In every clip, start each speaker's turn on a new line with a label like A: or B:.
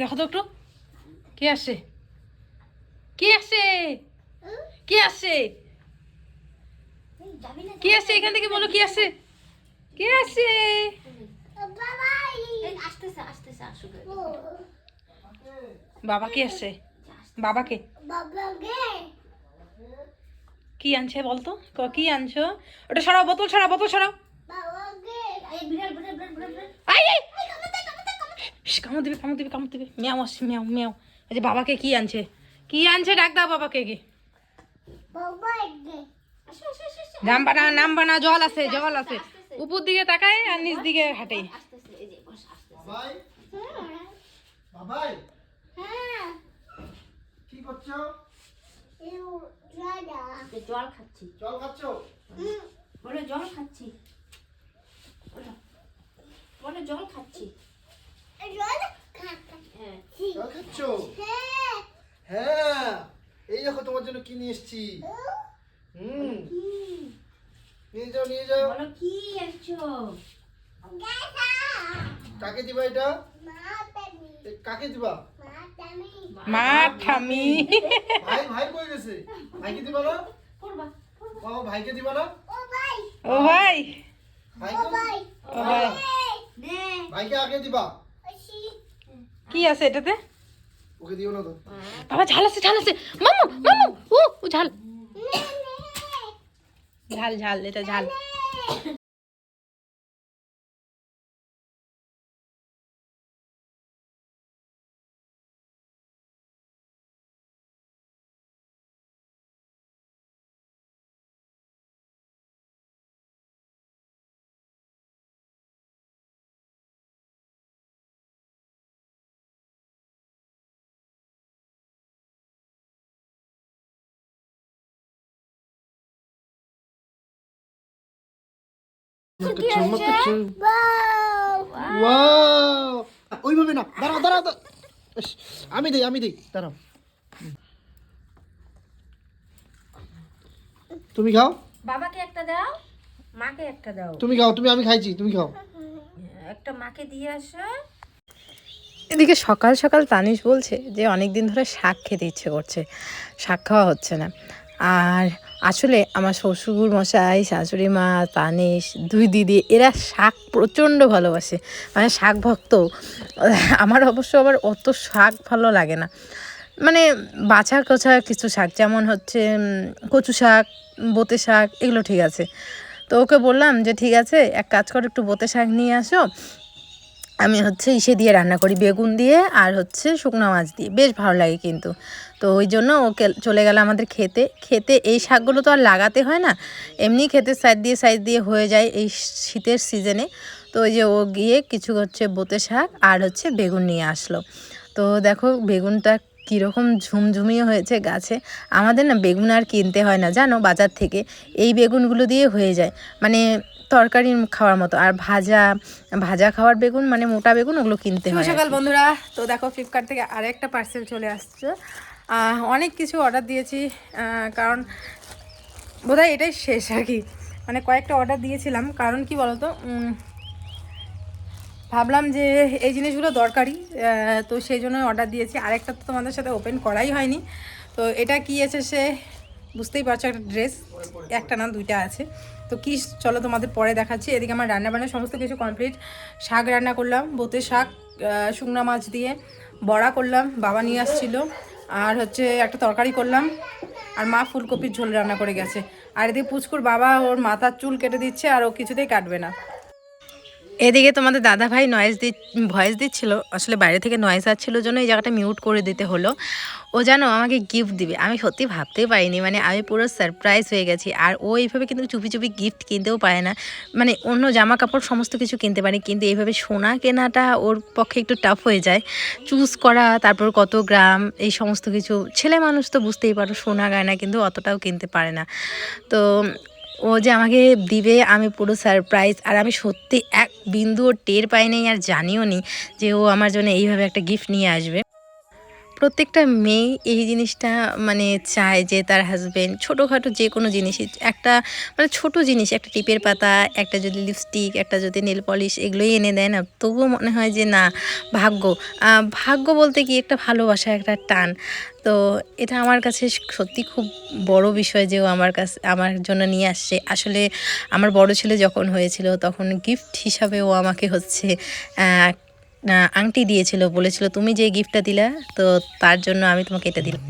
A: দেখো তো একটু। কে আসছে কে আসছে কে আসছে কে আসছে এখান থেকে বলো কে আসছে কে
B: আসুক।
A: বাবা কে আসছে বাবাকে কি? আনছে বলতো? কি আনছো? ওটা সরাও বোতল সরাও বোতল সরাও। কামড় দিবে কামড় দিবে কামড় দিবে। মিয়াও আসছে মিয়াও মিয়াও। আচ্ছা বাবাকে কি আনছে? কি আনছে? ডাক দাও বাবাকে কি। নাম বানা নাম বানা জল আছে জল আছে। উপর দিকে তাকায় আর নিচ দিকে হাঁটে।
C: কি করছ?
B: জল খাচ্ছি?
C: জল খাচ্ছো।
B: জল খাচ্ছি জল খাচ্ছি।
C: জল খাচ্ছো হ্যাঁ। এই দেখো তোমার জন্য কি নিয়ে এসেছি? হুম। নিয়ে যাও নিয়ে যাও।
B: বলো কি আনছো
C: কাকে দিবা এটা? কাকে দিবা?
A: মা ঠামি
C: ভাই ভাই কই গেছে? ভাইকে দিবা না? বাবা ভাইকে দিবা না?
A: ও ভাই। ও ভাই।
C: ভাইকে আগে দিবা।
A: কি আছে এটাতে?
C: ওকে দিও না তো।
A: বাবা ঝাল আছে ঝাল আছে। মামু মামু ও ও ঝাল। ঝাল ঝাল এটা ঝাল।
C: মত কিছু ওয়াও ওইভাবে না। দাঁড়াও দাঁড়াও আমি দেই আমি দেই। দাঁড়াও। তুমি খাও।
B: বাবাকে একটা দাও মাকে একটা দাও।
C: তুমি খাও তুমি আমি খাইছি তুমি খাও।
B: একটা মাকে দিয়ে আসো।
A: এদিকে সকাল সকাল তানিশ বলছে যে অনেক দিন ধরে শাক খেতে ইচ্ছে করছে। শাক খাওয়া হচ্ছে না। আর আসলে আমার শ্বশুর মশাই, শাশুড়ি মা তানিশ দুই দিদি, এরা শাক প্রচণ্ড ভালোবাসে। মানে শাক ভক্ত। আমার অবশ্য আবার অত শাক ভালো লাগে না। মানে বাছা কোছা কিছু শাক, যেমন হচ্ছে কচু শাক, বোতে শাক, এগুলো ঠিক আছে। তো ওকে বললাম যে, ঠিক আছে, এক কাজ করো, একটু বোতে শাক নিয়ে আসো। আমি হচ্ছে ইসে দিয়ে রান্না করি বেগুন দিয়ে আর হচ্ছে শুকনো মাছ দিয়ে। বেশ ভালো লাগে কিন্তু। তো ওই জন্য ওকে চলে গেল আমাদের খেতে। খেতে এই শাকগুলো তো আর লাগাতে হয় না। এমনি খেতে সাইড দিয়ে সাইড দিয়ে হয়ে যায় এই শীতের সিজনে। তো ওই যে ও গিয়ে কিছু হচ্ছে বোতে শাক আর হচ্ছে বেগুন নিয়ে আসলো। তো দেখো বেগুনটা কীরকম ঝুমঝুমিয়ে হয়েছে গাছে। আমাদের না বেগুন আর কিনতে হয় না, জানো? বাজার থেকে। এই বেগুনগুলো দিয়ে হয়ে যায়। মানে তরকারি খাওয়ার মতো। আর ভাজা ভাজা খাওয়ার বেগুন মানে মোটা বেগুন ওগুলো কিনতে হয় সকাল বন্ধুরা। তো দেখো ফ্লিপকার্ট থেকে আরেকটা পার্সেল চলে আসছে। অনেক কিছু অর্ডার দিয়েছি। কারণ বোধহয় এটাই শেষ আর কি। মানে কয়েকটা অর্ডার দিয়েছিলাম। কারণ কি বলতো ভাবলাম যে এই জিনিসগুলো দরকারি। তো সেই জন্য অর্ডার দিয়েছি। আরেকটা তো তোমাদের সাথে ওপেন করাই হয়নি। তো এটা কি আছে সে বুঝতেই পারছ একটা ড্রেস একটা না দুইটা আছে। তো কি, চলো তোমাদের পরে দেখাচ্ছি। এদিকে আমার রান্না বান্না সমস্ত কিছু কমপ্লিট শাক রান্না করলাম, বোতে শাক শুকনা মাছ দিয়ে বড়া করলাম, বাবা নিয়ে আসছিল। আর হচ্ছে একটা তরকারি করলাম, আর মা ফুলকপির ঝোল রান্না করে গেছে। আর এদিকে পুচকুর বাবা, ওর মাথার চুল কেটে দিচ্ছে, আর ও কিছুতেই কাটবে না। এদিকে তোমাদের দাদা ভাই নয়েজ দি ভয়েস দিচ্ছিল, আসলে বাইরে থেকে নয়েজ আসছিল জন্য এই জায়গাটা মিউট করে দিতে হলো। ও জানো আমাকে গিফট দিবে, আমি সত্যি ভাবতেই পারিনি মানে আমি পুরো সারপ্রাইজ হয়ে গেছি। আর ও এইভাবে কিন্তু চুপি চুপি গিফট কিনতেও পারে না মানে অন্য জামা কাপড় সমস্ত কিছু কিনতে পারে, কিন্তু এইভাবে সোনা কেনাটা ওর পক্ষে একটু টাফ হয়ে যায়। চুজ করা, তারপর কত গ্রাম, এই সমস্ত কিছু, ছেলে মানুষ তো বুঝতেই পারো সোনা গয়না কিন্তু অতটাও কিনতে পারে না। তো ও যে আমাকে দিবে, আমি পুরো সারপ্রাইজ আর আমি সত্যি এক বিন্দুও টের পাইনি আর জানিও নি যে ও আমার জন্য এইভাবে একটা গিফট নিয়ে আসবে। প্রত্যেকটা মেয়ে এই জিনিসটা মানে চায় যে তার হাজব্যান্ড ছোটোখাটো যে কোনো জিনিসই, একটা মানে ছোট জিনিস, একটা টিপের পাতা, একটা যদি লিপস্টিক একটা যদি নেল পলিশ এগুলোই এনে দেয় না, তবুও মনে হয় যে না, ভাগ্য। ভাগ্য বলতে কি একটা ভালোবাসা, একটা টান। তো এটা আমার কাছে সত্যি খুব বড় বিষয় যে ও আমার কাছে, আমার জন্য নিয়ে আসছে। আসলে আমার বড় ছেলে যখন হয়েছিল তখন গিফট হিসাবে ও আমাকে হচ্ছে আংটি দিয়েছিল বলেছিল তুমি যে গিফটটা দিলা তো তার জন্য আমি তোমাকে এটা দিলাম।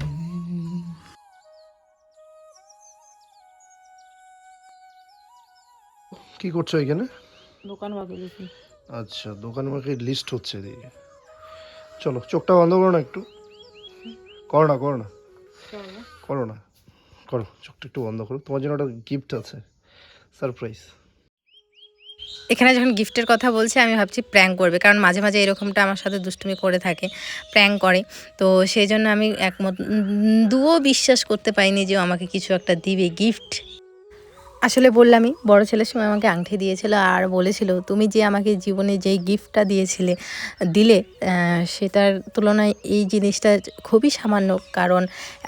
C: কি করছ এখানে?
A: দোকান বাকি
C: আচ্ছা দোকান মাকে লিস্ট হচ্ছে এদিকে। চলো চোখটা বন্ধ করো না একটু। করো না করো না। করো না। করো চোখটা একটু বন্ধ করো। তোমার জন্য একটা গিফট আছে। সারপ্রাইজ
A: এখানে যখন গিফটের কথা বলছে, আমি ভাবছি প্র্যাঙ্ক করবে, কারণ মাঝে মাঝে এরকমটা আমার সাথে দুষ্টুমি করে থাকে প্র্যাঙ্ক করে। তো সেই জন্য আমি একমত দুও বিশ্বাস করতে পাইনি যে আমাকে কিছু একটা দিবে গিফট আসলে বললামই, বড় ছেলের সময় আমাকে আংটি দিয়েছিল আর বলেছিল, তুমি যে আমাকে জীবনে যেই গিফটটা দিয়েছিলে, দিলে সেটার তুলনায় এই জিনিসটা খুবই সামান্য কারণ,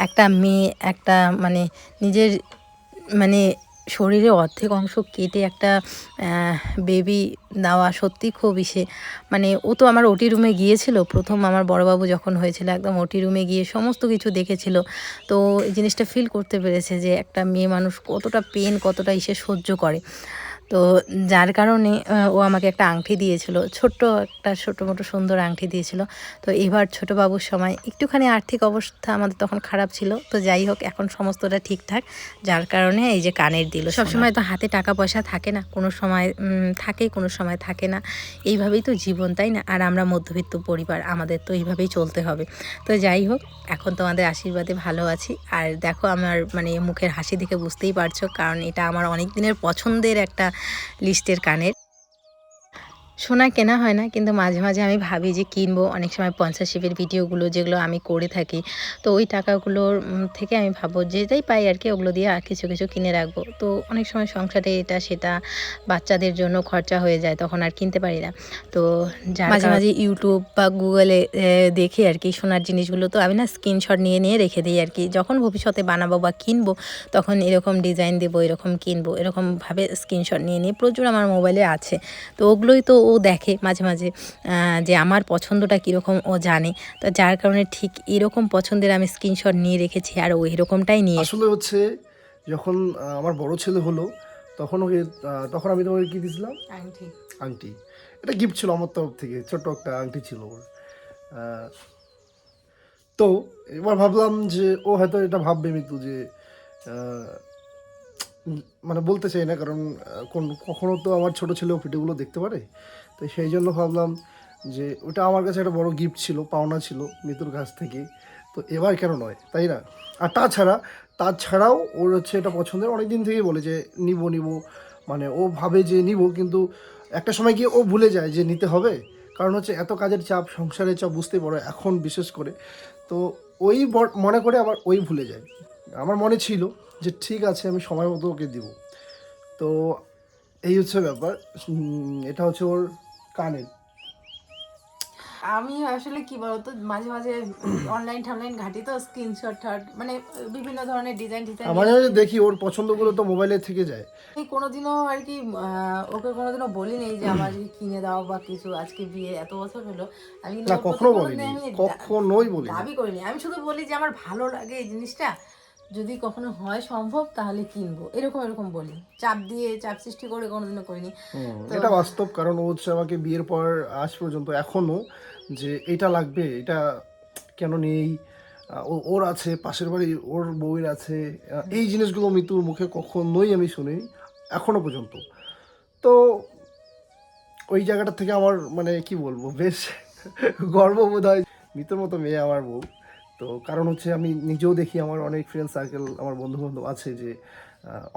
A: একটা মেয়ে, একটা মানে নিজের মানে শরীরে অর্ধেক অংশ কেটে একটা বেবি দেওয়া সত্যি খুব ইসে। মানে ও তো আমার ওটি রুমে গিয়েছিল। প্রথম আমার বড়বাবু যখন হয়েছিল, একদম ওটি রুমে গিয়ে সমস্ত কিছু দেখেছিল। তো এই জিনিসটা ফিল করতে পেরেছে যে একটা মেয়ে মানুষ কতটা পেন কতটা ইসে সহ্য করে। তো যার কারণে ও আমাকে একটা আংটি দিয়েছিল, ছোট্ট একটা, ছোটো মোটো সুন্দর আংটি দিয়েছিল। তো এবার ছোটো বাবুর সময় একটুখানি আর্থিক অবস্থা আমাদের তখন খারাপ ছিল। তো যাই হোক, এখন সমস্তটা ঠিকঠাক। যার কারণে এই যে কানের দিল সবসময় তো হাতে টাকা পয়সা থাকে না। কোনো সময় থাকে, কোনো সময় থাকে না। এইভাবেই তো জীবন, তাই না? আর আমরা মধ্যবিত্ত পরিবার, আমাদের তো এইভাবেই চলতে হবে। তো যাই হোক, এখন তোমাদের আশীর্বাদে ভালো আছি। আর দেখো, আমার মানে মুখের হাসি দেখে বুঝতেই পারছ, কারণ এটা আমার অনেক দিনের পছন্দের একটা লিস্টের কানের সোনা কেনা হয় না কিন্তু মাঝে মাঝে আমি ভাবি যে কিনবো। অনেক সময় পঞ্চাশিপের ভিডিওগুলো যেগুলো আমি করে থাকি তো ওই টাকাগুলোর থেকে আমি ভাবো যেটাই পাই আর কি ওগুলো দিয়ে আর কিছু কিছু কিনে রাখব। তো অনেক সময় সংসারে এটা সেটা বাচ্চাদের জন্য খরচা হয়ে যায় তখন আর কিনতে পারি না। তো মাঝে মাঝে ইউটিউব বা গুগলে দেখে আর কি সোনার জিনিসগুলো। তো আমি না স্ক্রিনশট নিয়ে নিয়ে রেখে দিই আর কি। যখন ভবিষ্যতে বানাবো বা কিনবো তখন এরকম ডিজাইন দেবো এরকম কিনবো এরকমভাবে স্ক্রিনশট নিয়ে নিয়ে প্রচুর আমার মোবাইলে আছে। তো ওগুলোই তো ও দেখে মাঝে মাঝে যে আমার পছন্দটা কীরকম ও জানে। তো যার কারণে ঠিক এরকম পছন্দের আমি স্ক্রিনশট নিয়ে রেখেছি আর ও এরকমটাই নিয়ে
C: আসলে হচ্ছে যখন আমার বড় ছেলে হলো তখন ওকে তখন আমি তোমাকে কি দিয়েছিলাম? আংটি। আংটি। এটা গিফট ছিল আমার তরফ থেকে ছোট্ট একটা আংটি ছিল ওর। তো এবার ভাবলাম যে ও হয়তো এটা ভাববে মৃত্যু যে মানে বলতে চাই না কারণ কোন কখনো তো আমার ছোট ছেলেও ভিডিওগুলো দেখতে পারে। তো সেই জন্য ভাবলাম যে ওটা আমার কাছে একটা বড় গিফট ছিল, পাওনা ছিল মৃত্যুর কাছ থেকে। তো এবার কেন নয়, তাই না? আর তাছাড়া, তাছাড়াও ওর হচ্ছে এটা পছন্দের অনেক দিন থেকেই বলে যে নিব নিব। মানে ও ভাবে যে নিব, কিন্তু একটা সময় গিয়ে ও ভুলে যায় যে নিতে হবে। কারণ হচ্ছে এত কাজের চাপ, সংসারের চাপ বুঝতে পারো এখন বিশেষ করে। তো ওই মনে করে আবার ওই ভুলে যায়। আমার মনে ছিল যে ঠিক আছে, আমি সময় মতো ওকে দিব। তো এই হচ্ছে ব্যাপার। এটা হচ্ছে ওর কানের।
A: আমি আসলে কি বলতো মাঝে মাঝে অনলাইন টানলাইন ঘাটি তো স্ক্রিনশট ঠাট মানে বিভিন্ন ধরনের ডিজাইন ডিজাইন
C: আর মাঝে দেখি ওর পছন্দগুলো তো মোবাইলে থেকে যায়।
A: আমি কোনোদিনও আর কি ওকে কোনোদিনও বলিনি যে আমার কিনে দাও বা কিছু আজকে বিয়ে এত বছর হলো। আমি
C: না কখনো বলিনি
A: দা-
C: কখনোই বলি
A: দাবি করিনি। আমি শুধু বলি যে আমার ভালো লাগে এই জিনিসটা যদি কখনো হয় সম্ভব তাহলে কিনবো। এরকম এরকম বলি। চাপ দিয়ে চাপ সৃষ্টি করে কোনোদিনও করিনি।
C: এটা বাস্তব কারণ ও হচ্ছে আমাকে বিয়ের পর আজ পর্যন্ত এখনও যে এটা লাগবে এটা কেন নেই? ওর আছে পাশের বাড়ি ওর বউয়ের আছে। এই জিনিসগুলো মৃত্যুর মুখে কখনোই আমি শুনি এখনও পর্যন্ত। তো ওই জায়গাটা থেকে আমার মানে কি বলব বেশ গর্ববোধ হয়। মৃত্যুর মতো মেয়ে আমার বউ। তো কারণ হচ্ছে আমি নিজেও দেখি আমার অনেক ফ্রেন্ড সার্কেল আমার বন্ধু বান্ধব আছে যে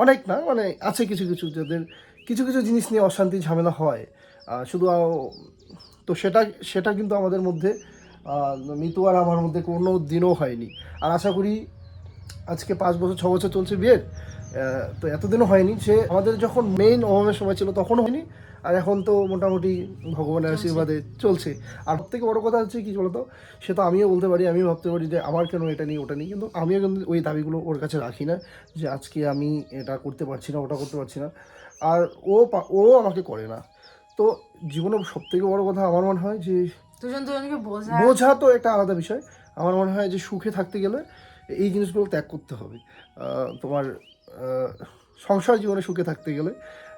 C: অনেক না মানে আছে কিছু কিছু যাদের কিছু কিছু জিনিস নিয়ে অশান্তি, ঝামেলা হয়। শুধু তো সেটা সেটা কিন্তু আমাদের মধ্যে মিতু আর আমার মধ্যে কোনো দিনও হয়নি। আর আশা করি আজকে পাঁচ বছর, ছ বছর চলছে বিয়ের তো এতদিনও হয়নি। যে আমাদের যখন মেইন অভাবের সময় ছিল তখনও হয়নি। আর এখন তো মোটামুটি ভগবানের আশীর্বাদে চলছে। আর সব থেকে বড় কথা হচ্ছে কি বলতো? সে তো আমিও বলতে পারি আমিও ভাবতে পারি যে আমার কেন এটা নেই ওটা নেই। কিন্তু আমিও কিন্তু ওই দাবিগুলো ওর কাছে রাখি না যে আজকে আমি এটা করতে পারছি না ওটা করতে পারছি না। আর ও ও আমাকে করে না। তো জীবনে সব থেকে বড় কথা আমার মনে হয় যে
A: বোঝা।
C: তো একটা আলাদা বিষয়। আমার মনে হয় যে সুখে থাকতে গেলে এই জিনিসগুলো ত্যাগ করতে হবে। তোমার সংসার জীবনে সুখে থাকতে গেলে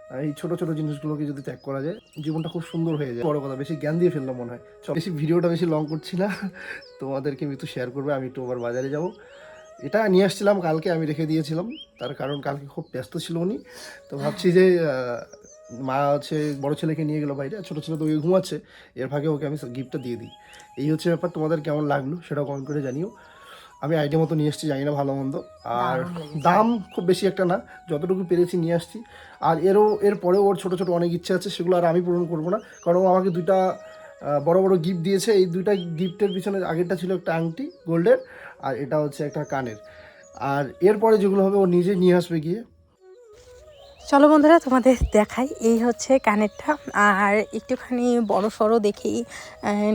C: এই ছোট ছোট জিনিসগুলোকে যদি ত্যাগ করা যায় জীবনটা খুব সুন্দর হয়ে যায়। বড় কথা বেশি জ্ঞান দিয়ে ফেললাম মনে হয়। চল, বেশি ভিডিওটা বেশি লং করছি না। তোমাদেরকে আমি একটু শেয়ার করবে আমি একটু আবার বাজারে যাব। এটা নিয়ে আসছিলাম কালকে আমি রেখে দিয়েছিলাম। তার কারণ কালকে খুব ব্যস্ত ছিল উনি। তো ভাবছি যে মা হচ্ছে বড় ছেলেকে নিয়ে গেলো বাইরে ছোটো ছেলে তো ওই ঘুমাচ্ছে। এর ভাগে ওকে আমি গিফটটা দিয়ে দিই। এই হচ্ছে ব্যাপার তোমাদের কেমন লাগল সেটাও কমেন্ট করে জানিও। আমি আইডিয়া মতো নিয়ে এসেছি জানি না ভালো মন্দ। আর দাম খুব বেশি একটা না যতটুকু পেরেছি নিয়ে আসছি। আর এরও এর পরেও ওর ছোটো ছোটো অনেক ইচ্ছে আছে সেগুলো আর আমি পূরণ করব না। কারণ ও আমাকে দুইটা বড় বড় গিফট দিয়েছে। এই দুইটা গিফটের পিছনে আগেরটা ছিল একটা আংটি গোল্ডের আর এটা হচ্ছে একটা কানের। আর এরপরে যেগুলো হবে ও নিজে নিয়ে আসবে গিয়ে।
A: চলো বন্ধুরা, তোমাদের দেখাই। এই হচ্ছে কানেরটা। আর একটুখানি বড় সড়ো দেখেই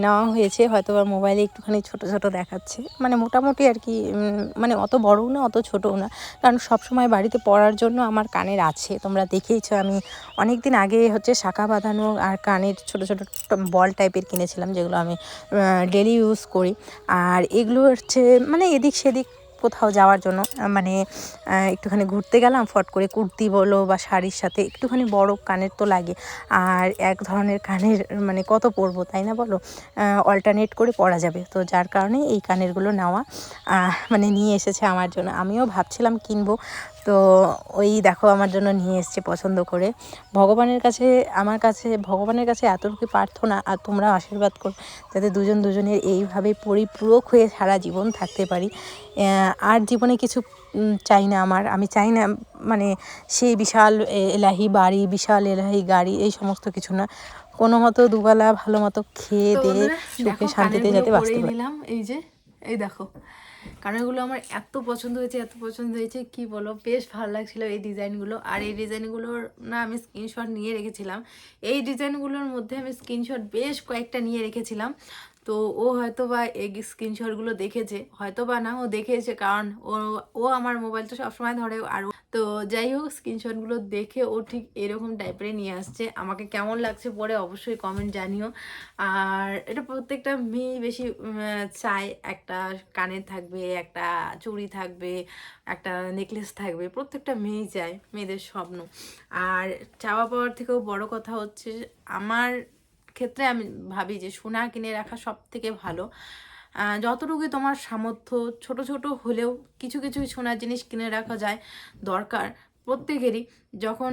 A: নেওয়া হয়েছে। হয়তো বা মোবাইলে একটুখানি ছোট ছোট দেখাচ্ছে। মানে মোটামুটি আর কি মানে অত বড়ও না, অত ছোটও না। কারণ সব সময় বাড়িতে পড়ার জন্য আমার কানের আছে। তোমরা দেখেইছো, আমি অনেক দিন আগে হচ্ছে শাখা বাঁধানো আর কানের ছোট ছোট বল টাইপের কিনেছিলাম, যেগুলো আমি ডেলি ইউজ করি। আর এগুলো হচ্ছে মানে এদিক সেদিক কোথাও যাওয়ার জন্য মানে একটুখানি ঘুরতে গেলাম, ফট করে কুর্তি বলো বা শাড়ির সাথে, একটুখানি বড় কানের তো লাগে। আর এক ধরনের কানের মানে কত পরবো, তাই না বলো? অল্টারনেট করে পরা যাবে। তো যার কারণে এই কানেরগুলো নেওয়া মানে নিয়ে এসেছে আমার জন্য। আমিও ভাবছিলাম কিনবো তো ওই দেখো আমার জন্য নিয়ে এসছে পছন্দ করে। ভগবানের কাছে আমার কাছে ভগবানের কাছে এতটুকু প্রার্থনা আর তোমরা আশীর্বাদ করো যাতে দুজন দুজনের এইভাবে পরিপূরক হয়ে সারা জীবন থাকতে পারি। আর জীবনে কিছু চাই না আমার। আমি চাই না মানে সেই বিশাল এলাহি বাড়ি বিশাল এলাহি গাড়ি এই সমস্ত কিছু না। কোনো মতো দুবেলা ভালো মতো খেয়ে দিয়ে সুখে শান্তিতে যাতে বাঁচতে পারি।
D: এই যে এই দেখো। কানেরগুলো আমার এত পছন্দ হয়েছে, এত পছন্দ হয়েছে, কি বলো বেশ ভালো লাগছিল এই ডিজাইনগুলো। আর এই ডিজাইনগুলোর না আমি স্ক্রিনশট নিয়ে রেখেছিলাম। এই ডিজাইনগুলোর মধ্যে আমি স্ক্রিনশট বেশ কয়েকটা নিয়ে রেখেছিলাম। তো ও হয়তো বা এই স্ক্রিনশটগুলো দেখেছে। হয়তো বা না ও দেখেছে, কারণ ও ও আমার মোবাইলটা সবসময় ধরে। আর তো যাই হোক স্ক্রিনশটগুলো দেখে ও ঠিক এরকম টাইপের নিয়ে আসছে। আমাকে কেমন লাগছে পরে অবশ্যই কমেন্ট জানিও। আর এটা প্রত্যেকটা মেয়ে বেশি চায় একটা কানের থাকবে, একটা চুড়ি থাকবে, একটা নেকলেস থাকবে। প্রত্যেকটা মেয়েই চায়, মেয়েদের স্বপ্ন। আর চাওয়া পাওয়ার থেকেও বড় কথা হচ্ছে, আমার ক্ষেত্রে আমি ভাবি যে সোনা কিনে রাখা সব থেকে ভালো। যতটুকু তোমার সামর্থ্য, ছোট ছোট হলেও কিছু কিছু সোনার জিনিস কিনে রাখা যায়, দরকার প্রত্যেকেরই। যখন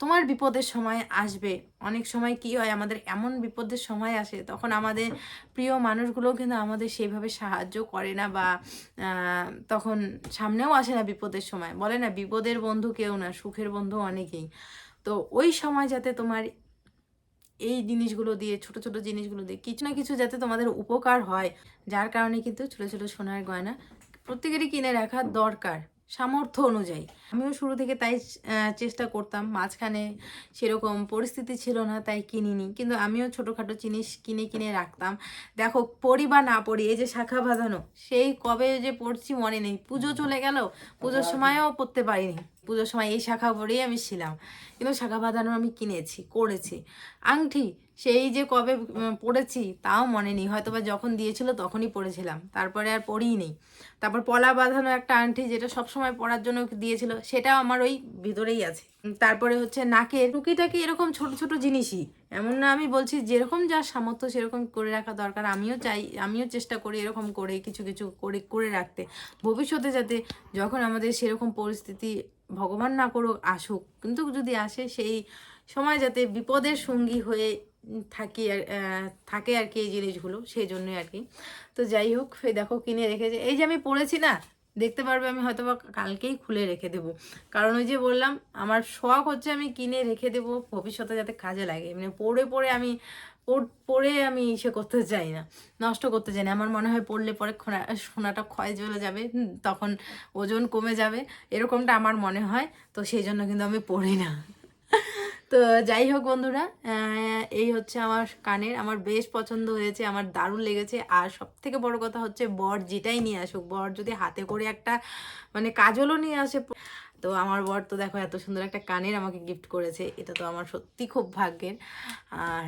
D: তোমার বিপদের সময় আসবে, অনেক সময় কি হয়, আমাদের এমন বিপদের সময় আসে, তখন আমাদের প্রিয় মানুষগুলো কিন্তু আমাদের সেইভাবে সাহায্য করে না বা তখন সামনেও আসে না বিপদের সময়। বলে না, বিপদের বন্ধু কেউ না, সুখের বন্ধু অনেকেই। তো ওই সময় যাতে তোমার এই জিনিসগুলো দিয়ে, ছোট ছোট জিনিসগুলো দিয়ে কিছু না কিছু যাতে তোমাদের উপকার হয়। যার কারণে কিন্তু ছোট ছোট সোনার গয়না প্রত্যেকেরই কিনে রাখা দরকার, সামর্থ্য অনুযায়ী। আমিও শুরু থেকে তাই চেষ্টা করতাম। মাঝখানে সেরকম পরিস্থিতি ছিল না তাই কিনিনি। কিন্তু আমিও ছোটোখাটো জিনিস কিনে কিনে রাখতাম। দেখো পড়ি বা না পড়ি এই যে শাখা বাঁধানো সেই কবে যে পড়ছি মনে নেই। পুজো চলে গেল পুজোর সময়ও পড়তে পারিনি। পুজোর সময় এই শাখা পরেই আমি ছিলাম। কিন্তু শাখা বাঁধানো আমি কিনেছি করেছি। আংটি সেই যে কবে পড়েছি তাও মনে নেই। হয়তো বা যখন দিয়েছিল তখনই পড়েছিলাম। তারপরে আর পড়িই নেই। তারপর পলা বাঁধানো একটা আংটি যেটা সবসময় পরার জন্য দিয়েছিল সেটাও আমার ওই ভিতরেই আছে। তারপরে হচ্ছে নাকের টুকিটাকি এরকম ছোট ছোট জিনিসই। এমন না আমি বলছি যেরকম যা সামর্থ্য সেরকম করে রাখা দরকার। আমিও চাই, আমিও চেষ্টা করি এরকম করে, কিছু কিছু করে করে রাখতে। ভবিষ্যতে যাতে যখন আমাদের সেরকম পরিস্থিতি ভগবান না করুক, আসুক। কিন্তু যদি আসে, সেই সময় যাতে বিপদের সঙ্গী হয়ে থাকি আর থাকে আর কি এই জিনিসগুলো, সেই জন্যই আর কি। তো যাই হোক দেখো কিনে রেখেছে। এই যে আমি পড়েছি না দেখতে পারবে আমি হয়তো বা কালকেই খুলে রেখে দেবো। কারণ ওই যে বললাম, আমার শখ হচ্ছে আমি কিনে রেখে দেবো, ভবিষ্যতে যাতে কাজে লাগে। মানে পড়ে পড়ে আমি পড়ে আমি ইসে করতে চাই না, নষ্ট করতে চাই না। আমার মনে হয় পড়লে পরে খোনা, সোনাটা ক্ষয় চলে যাবে তখন ওজন কমে যাবে, এরকমটা আমার মনে হয়, তো সেই জন্য কিন্তু আমি পড়ি না। তো যাই হোক বন্ধুরা এই হচ্ছে আমার কানের, আমার বেশ পছন্দ হয়েছে, আমার দারুণ লেগেছে। আর সব থেকে বড় কথা হচ্ছে বর যেটাই নিয়ে আসুক, বর যদি হাতে করে একটা মানে কাজলও নিয়ে আসে, তো আমার বর তো দেখো এত সুন্দর একটা কানের আমাকে গিফট করেছে, এটা তো আমার সত্যি খুব ভাগ্যের। আর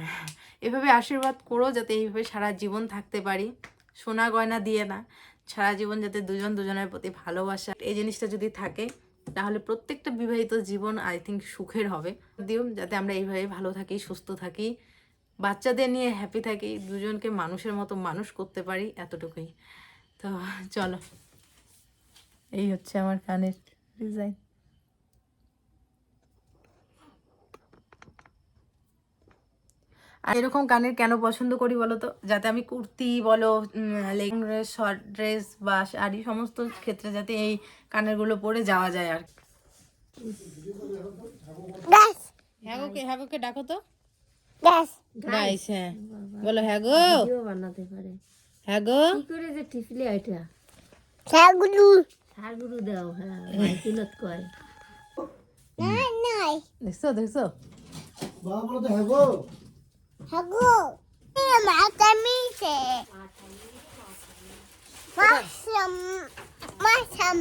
D: এভাবে আশীর্বাদ করো যাতে এইভাবে সারা জীবন থাকতে পারি। সোনা গয়না দিয়ে না, সারা জীবন যাতে দুজন দুজনের প্রতি ভালোবাসা, এই জিনিসটা যদি থাকে তাহলে প্রত্যেকটা বিবাহিত জীবন আই থিঙ্ক সুখের হবে। দিও, যাতে আমরা এইভাবে ভালো থাকি, সুস্থ থাকি, বাচ্চাদের নিয়ে হ্যাপি থাকি, দুজনকে মানুষের মতো মানুষ করতে পারি, এতটুকুই। তো চলো, এই হচ্ছে আমার কানের ডিজাইন আর এরকম কানের কেন পছন্দ করি বলো তো যাতে আমি কুর্তি বলো লেগিং ড্রেস শর্ট ড্রেস বা শাড়ি সমস্ত ক্ষেত্রে যাতে এই কানেরগুলো পরে যাওয়া যায় আর হ্যাগোকে হ্যাগোকে ডাকো তো? গাইস হ্যাঁ। বলো হ্যাগো
B: ভিডিও বানাতে পারে।
D: হ্যাগো
B: কি করে যে দাও হ্যাঁ কয়।
D: দেখছ দেখছ?
C: বাবা বলো তো 하고
E: 이 마담이세 마삼 마삼